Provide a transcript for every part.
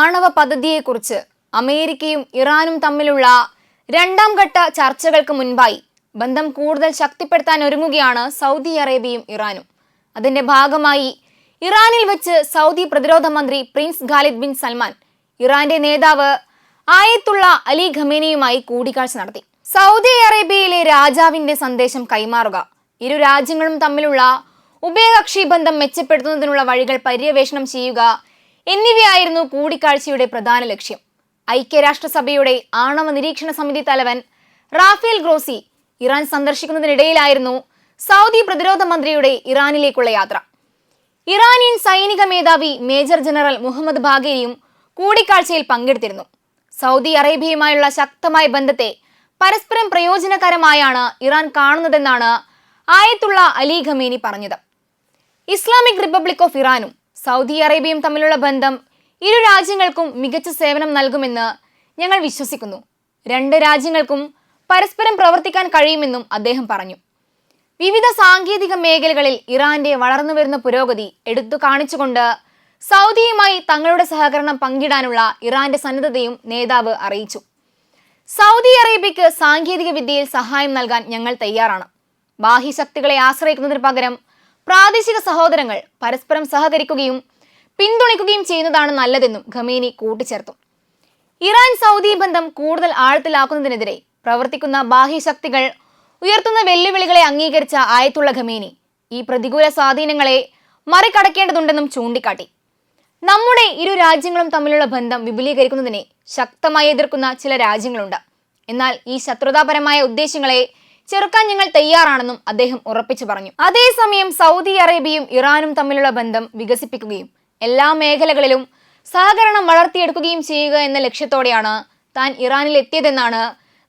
ആണവ പദ്ധതിയെക്കുറിച്ച് അമേരിക്കയും ഇറാനും തമ്മിലുള്ള രണ്ടാം ഘട്ട ചർച്ചകൾക്ക് മുൻപായി ബന്ധം കൂടുതൽ ശക്തിപ്പെടുത്താൻ ഒരുങ്ങുകയാണ് സൗദി അറേബ്യയും ഇറാനും. അതിന്റെ ഭാഗമായി ഇറാനിൽ വെച്ച് സൗദി പ്രതിരോധ മന്ത്രി പ്രിൻസ് ഖാലിദ് ബിൻ സൽമാൻ ഇറാന്റെ നേതാവ് ആയത്തുള്ള അലി ഖമേനിയുമായി കൂടിക്കാഴ്ച നടത്തി. സൗദി അറേബ്യയിലെ രാജാവിന്റെ സന്ദേശം കൈമാറുക ഇരു രാജ്യങ്ങളും തമ്മിലുള്ള ഉഭയകക്ഷി ബന്ധം മെച്ചപ്പെടുത്തുന്നതിനുള്ള വഴികൾ പര്യവേഷണം ചെയ്യുക എന്നിവയായിരുന്നു കൂടിക്കാഴ്ചയുടെ പ്രധാന ലക്ഷ്യം. ഐക്യരാഷ്ട്രസഭയുടെ ആണവ നിരീക്ഷണ സമിതി തലവൻ റാഫേൽ ഗ്രോസി ഇറാൻ സന്ദർശിക്കുന്നതിനിടയിലായിരുന്നു സൗദി പ്രതിരോധ മന്ത്രിയുടെ ഇറാനിലേക്കുള്ള യാത്ര. ഇറാനിയൻ സൈനിക മേധാവി മേജർ ജനറൽ മുഹമ്മദ് ബാഗേരിയും കൂടിക്കാഴ്ചയിൽ പങ്കെടുത്തിരുന്നു. സൗദി അറേബ്യയുമായുള്ള ശക്തമായ ബന്ധത്തെ പരസ്പരം പ്രയോജനകരമായാണ് ഇറാൻ കാണുന്നതെന്നാണ് ആയത്തുള്ള അലി ഖമേനി പറഞ്ഞത്. ഇസ്ലാമിക് റിപ്പബ്ലിക് ഓഫ് ഇറാനും സൗദി അറേബ്യയും തമ്മിലുള്ള ബന്ധം ഇരു രാജ്യങ്ങൾക്കും മികച്ച സേവനം നൽകുമെന്ന് ഞങ്ങൾ വിശ്വസിക്കുന്നു. രണ്ട് രാജ്യങ്ങൾക്കും പരസ്പരം പ്രവർത്തിക്കാൻ കഴിയുമെന്നും അദ്ദേഹം പറഞ്ഞു. വിവിധ സാങ്കേതിക മേഖലകളിൽ ഇറാന്റെ വളർന്നുവരുന്ന പുരോഗതി എടുത്തു കാണിച്ചുകൊണ്ട് സൗദിയുമായി തങ്ങളുടെ സഹകരണം പങ്കിടാനുള്ള ഇറാന്റെ സന്നദ്ധതയും നേതാവ് അറിയിച്ചു. സൗദി അറേബ്യയ്ക്ക് സാങ്കേതിക വിദ്യയിൽ സഹായം നൽകാൻ ഞങ്ങൾ തയ്യാറാണ്. ബാഹ്യശക്തികളെ ആശ്രയിക്കുന്നതിന് പകരം പ്രാദേശിക സഹോദരങ്ങൾ പരസ്പരം സഹകരിക്കുകയും പിന്തുണയ്ക്കുകയും ചെയ്യുന്നതാണ് നല്ലതെന്നും ഖമേനി കൂട്ടിച്ചേർത്തു. ഇറാൻ സൗദി ബന്ധം കൂടുതൽ ആഴത്തിലാക്കുന്നതിനെതിരെ പ്രവർത്തിക്കുന്ന ബാഹ്യശക്തികൾ ഉയർത്തുന്ന വെല്ലുവിളികളെ അംഗീകരിച്ച ആയത്തുള്ള ഖമേനി ഈ പ്രതികൂല സ്വാധീനങ്ങളെ മറികടക്കേണ്ടതുണ്ടെന്നും ചൂണ്ടിക്കാട്ടി. നമ്മുടെ ഇരു രാജ്യങ്ങളും തമ്മിലുള്ള ബന്ധം വിപുലീകരിക്കുന്നതിനെ ശക്തമായി എതിർക്കുന്ന ചില രാജ്യങ്ങളുണ്ട്. എന്നാൽ ഈ ശത്രുതാപരമായ ഉദ്ദേശങ്ങളെ ചെറുക്കാൻ ഞങ്ങൾ തയ്യാറാണെന്നും അദ്ദേഹം ഉറപ്പിച്ചു പറഞ്ഞു. അതേസമയം സൗദി അറേബ്യയും ഇറാനും തമ്മിലുള്ള ബന്ധം വികസിപ്പിക്കുകയും എല്ലാ മേഖലകളിലും സഹകരണം വളർത്തിയെടുക്കുകയും ചെയ്യുക എന്ന ലക്ഷ്യത്തോടെയാണ് താൻ ഇറാനിൽ എത്തിയതെന്നാണ്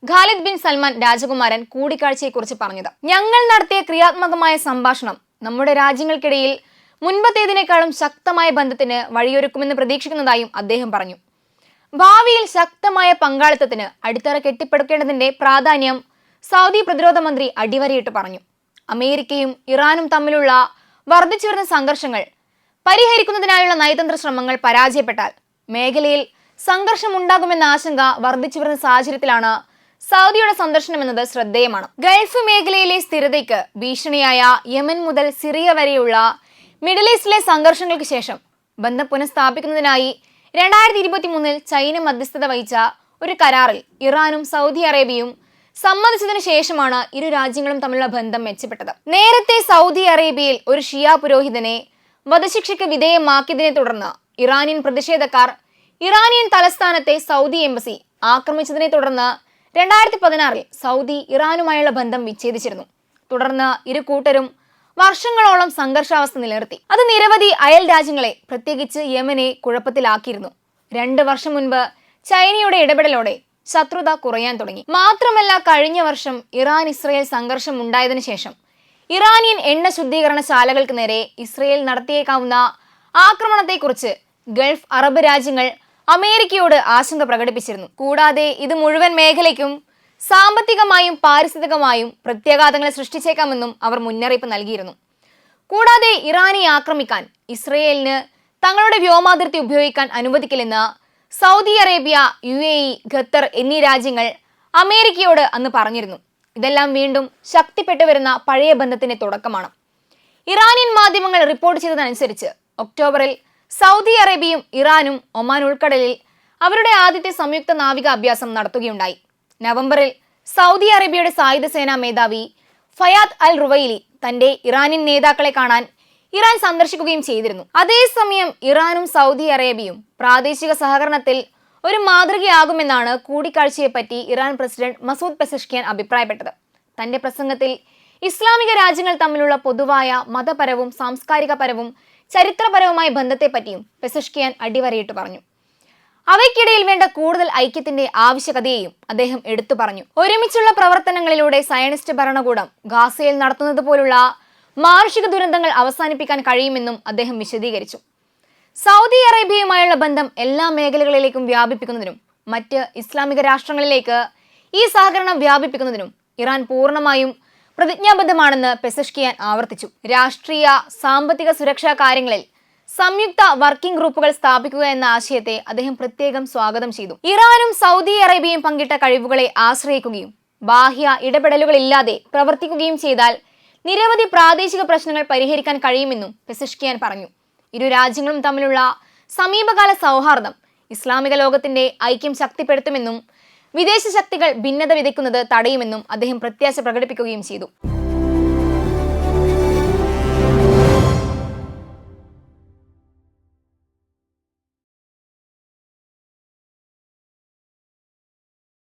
ഖാലിദ് ബിൻ സൽമാൻ രാജകുമാരൻ കൂടിക്കാഴ്ചയെക്കുറിച്ച് പറഞ്ഞത്. ഞങ്ങൾ നടത്തിയ ക്രിയാത്മകമായ സംഭാഷണം നമ്മുടെ രാജ്യങ്ങൾക്കിടയിൽ മുൻപത്തേതിനേക്കാളും ശക്തമായ ബന്ധത്തിന് വഴിയൊരുക്കുമെന്ന് പ്രതീക്ഷിക്കുന്നതായും അദ്ദേഹം പറഞ്ഞു. ഭാവിയിൽ ശക്തമായ പങ്കാളിത്തത്തിന് അടിത്തറ കെട്ടിപ്പടുക്കേണ്ടതിന്റെ പ്രാധാന്യം സൗദി പ്രതിരോധ മന്ത്രി അടിവരയിട്ട് പറഞ്ഞു. അമേരിക്കയും ഇറാനും തമ്മിലുള്ള വർദ്ധിച്ചു വരുന്ന സംഘർഷങ്ങൾ പരിഹരിക്കുന്നതിനായുള്ള നയതന്ത്ര ശ്രമങ്ങൾ പരാജയപ്പെട്ടാൽ മേഖലയിൽ സംഘർഷമുണ്ടാകുമെന്ന ആശങ്ക വർദ്ധിച്ചു വരുന്ന സാഹചര്യത്തിലാണ് സൗദിയുടെ സന്ദർശനം എന്നത് ശ്രദ്ധേയമാണ്. ഗൾഫ് മേഖലയിലെ സ്ഥിരതയ്ക്ക് ഭീഷണിയായ യമൻ മുതൽ സിറിയ വരെയുള്ള മിഡിൽ ഈസ്റ്റിലെ സംഘർഷങ്ങൾക്ക് ശേഷം ബന്ധം പുനഃസ്ഥാപിക്കുന്നതിനായി രണ്ടായിരത്തി ഇരുപത്തി മൂന്നിൽ ചൈന മധ്യസ്ഥത വഹിച്ച ഒരു കരാറിൽ ഇറാനും സൗദി അറേബ്യയും സമ്മതിച്ചതിനു ശേഷമാണ് ഇരു രാജ്യങ്ങളും തമ്മിലുള്ള ബന്ധം മെച്ചപ്പെട്ടത്. നേരത്തെ സൗദി അറേബ്യയിൽ ഒരു ഷിയ പുരോഹിതനെ വധശിക്ഷയ്ക്ക് വിധേയമാക്കിയതിനെ തുടർന്ന് ഇറാനിയൻ പ്രതിഷേധക്കാർ ഇറാനിയൻ തലസ്ഥാനത്തെ സൗദി എംബസി ആക്രമിച്ചതിനെ തുടർന്ന് രണ്ടായിരത്തി പതിനാറിൽ സൗദി ഇറാനുമായുള്ള ബന്ധം വിച്ഛേദിച്ചിരുന്നു. തുടർന്ന് ഇരു കൂട്ടരും വർഷങ്ങളോളം സംഘർഷാവസ്ഥ നിലനിർത്തി. അത് നിരവധി അയൽ രാജ്യങ്ങളെ പ്രത്യേകിച്ച് യമനെ കുഴപ്പത്തിലാക്കിയിരുന്നു. രണ്ട് വർഷം മുൻപ് ചൈനയുടെ ഇടപെടലോടെ ശത്രുത കുറയാൻ തുടങ്ങി. മാത്രമല്ല കഴിഞ്ഞ വർഷം ഇറാൻ ഇസ്രയേൽ സംഘർഷം ഉണ്ടായതിനു ശേഷം ഇറാനിയൻ എണ്ണ ശുദ്ധീകരണശാലകൾക്ക് നേരെ ഇസ്രയേൽ നടത്തിയേക്കാവുന്ന ആക്രമണത്തെക്കുറിച്ച് ഗൾഫ് അറബ് രാജ്യങ്ങൾ അമേരിക്കയോട് ആശങ്ക പ്രകടിപ്പിച്ചിരുന്നു. കൂടാതെ ഇത് മുഴുവൻ മേഖലയ്ക്കും സാമ്പത്തികമായും പാരിസ്ഥിതികമായും പ്രത്യാഘാതങ്ങൾ സൃഷ്ടിച്ചേക്കാമെന്നും അവർ മുന്നറിയിപ്പ് നൽകിയിരുന്നു. കൂടാതെ ഇറാനെ ആക്രമിക്കാൻ ഇസ്രയേലിന് തങ്ങളുടെ വ്യോമാതിർത്തി ഉപയോഗിക്കാൻ അനുവദിക്കില്ലെന്ന് Saudi Arabia U A E Qatar എന്നീ രാജ്യങ്ങൾ അമേരിക്കയോട് അന്ന് പറഞ്ഞിരുന്നു. ഇതെല്ലാം വീണ്ടും ശക്തിപ്പെട്ടു വരുന്ന പഴയ ബന്ധത്തിന്റെ തുടക്കമാണ്. ഇറാനിയൻ മാധ്യമങ്ങൾ റിപ്പോർട്ട് ചെയ്തതനുസരിച്ച് ഒക്ടോബറിൽ സൗദി അറേബ്യയും ഇറാനും ഒമാൻ ഉൾക്കടലിൽ അവരുടെ ആദ്യത്തെ സംയുക്ത നാവിക അഭ്യാസം നടത്തുകയുണ്ടായി. നവംബറിൽ സൗദി അറേബ്യയുടെ സായുധ സേനാ മേധാവി ഫയാദ് അൽ റുവൈലി തന്റെ ഇറാനിയൻ നേതാക്കളെ കാണാൻ ഇറാൻ സന്ദർശിക്കുകയും ചെയ്തിരുന്നു. അതേസമയം ഇറാനും സൗദി അറേബ്യയും പ്രാദേശിക സഹകരണത്തിൽ ഒരു മാതൃകയാകുമെന്നാണ് കൂടിക്കാഴ്ചയെപ്പറ്റി ഇറാൻ പ്രസിഡന്റ് മസൂദ് പെസഷ്കിയാൻ അഭിപ്രായപ്പെട്ടത്. തന്റെ പ്രസംഗത്തിൽ ഇസ്ലാമിക രാജ്യങ്ങൾ തമ്മിലുള്ള പൊതുവായ മതപരവും സാംസ്കാരികപരവും ചരിത്രപരവുമായ ബന്ധത്തെപ്പറ്റിയും പെസഷ്കിയാൻ അടിവരയിട്ട് പറഞ്ഞു. അവയ്ക്കിടയിൽ വേണ്ട കൂടുതൽ ഐക്യത്തിന്റെ ആവശ്യകതയെയും അദ്ദേഹം എടുത്തു പറഞ്ഞു. ഒരുമിച്ചുള്ള പ്രവർത്തനങ്ങളിലൂടെ സയനിസ്റ്റ് ഭരണകൂടം ഗാസയിൽ നടത്തുന്നത് പോലുള്ള മാനുഷിക ദുരന്തങ്ങൾ അവസാനിപ്പിക്കാൻ കഴിയുമെന്നും അദ്ദേഹം വിശദീകരിച്ചു. സൗദി അറേബ്യയുമായുള്ള ബന്ധം എല്ലാ മേഖലകളിലേക്കും വ്യാപിപ്പിക്കുന്നതിനും മറ്റ് ഇസ്ലാമിക രാഷ്ട്രങ്ങളിലേക്ക് ഈ സഹകരണം വ്യാപിപ്പിക്കുന്നതിനും ഇറാൻ പൂർണമായും പ്രതിജ്ഞാബദ്ധമാണെന്ന് പെസഷ്കിയാൻ ആവർത്തിച്ചു. രാഷ്ട്രീയ സാമ്പത്തിക സുരക്ഷാ കാര്യങ്ങളിൽ സംയുക്ത വർക്കിംഗ് ഗ്രൂപ്പുകൾ സ്ഥാപിക്കുക എന്ന ആശയത്തെ അദ്ദേഹം പ്രത്യേകം സ്വാഗതം ചെയ്തു. ഇറാനും സൗദി അറേബ്യയും പങ്കിട്ട കഴിവുകളെ ആശ്രയിക്കുകയും ബാഹ്യ ഇടപെടലുകളില്ലാതെ പ്രവർത്തിക്കുകയും ചെയ്താൽ നിരവധി പ്രാദേശിക പ്രശ്നങ്ങൾ പരിഹരിക്കാൻ കഴിയുമെന്നും പെസിഷ്കിയാൻ പറഞ്ഞു. ഇരു രാജ്യങ്ങളും തമ്മിലുള്ള സമീപകാല സൗഹാർദ്ദം ഇസ്ലാമിക ലോകത്തിന്റെ ഐക്യം ശക്തിപ്പെടുത്തുമെന്നും വിദേശ ശക്തികൾ ഭിന്നത വിതയ്ക്കുന്നത് തടയുമെന്നും അദ്ദേഹം പ്രത്യാശ പ്രകടിപ്പിക്കുകയും ചെയ്തു.